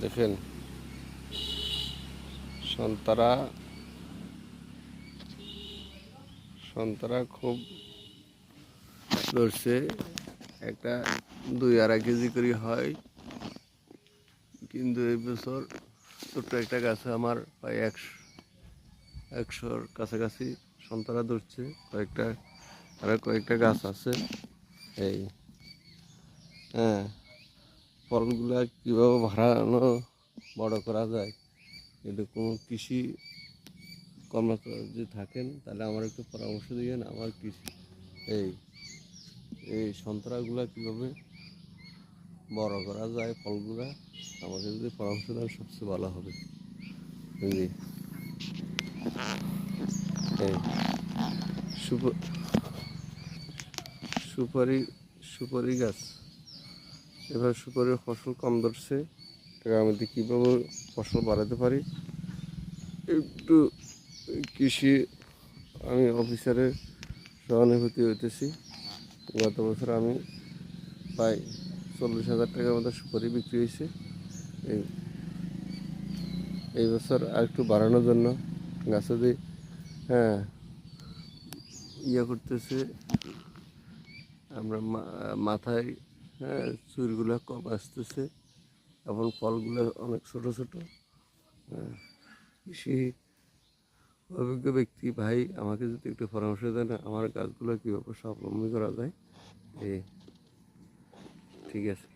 দেখেন, সন্তারা সন্তারা খুব ধরছে। একটা দুই আড়াই কেজি করে হয়। কিন্তু এই বছর ছোট্ট একটা গাছে আমার প্রায় একশো, একশোর কাছাকাছি সন্তারা ধরছে। কয়েকটা আরও কয়েকটা গাছ আছে। এই হ্যাঁ। ফলগুলা কীভাবে ভাড়ানো বড় করা যায়? এটা কোনো কৃষি কর্মকর্তা যদি থাকেন, তাহলে আমার একটু পরামর্শ দিবেন আমার কৃষি। এই এই সন্তরাগুলা কীভাবে বড় করা যায় ফলগুলা? আমাকে যদি পরামর্শ দেন, সবচেয়ে ভালো হবে। এই সুপারি সুপারি গাছ। এবার সুপারির ফসল কম ধরছে মধ্যে কীভাবে ফসল বাড়াতে পারি? একটু কৃষি, আমি অফিসারের সহানুভূতি হইতেছি। গত বছর আমি প্রায় চল্লিশ হাজার টাকার মতো সুপারি বিক্রি হয়েছে। এই এই বছর আর একটু বাড়ানোর জন্য গাছে দিয়ে হ্যাঁ ইয়ে করতেছে, আমরা মাথায় হ্যাঁ চুরগুলো কম আসতেছে এবং ফলগুলো অনেক ছোট ছোট। হ্যাঁ, কৃষি অভিজ্ঞ ব্যক্তি ভাই আমাকে যদি একটু পরামর্শ দেন আমার গাছগুলো কীভাবে স্বাবলম্বী করা যায়? ঠিক আছে।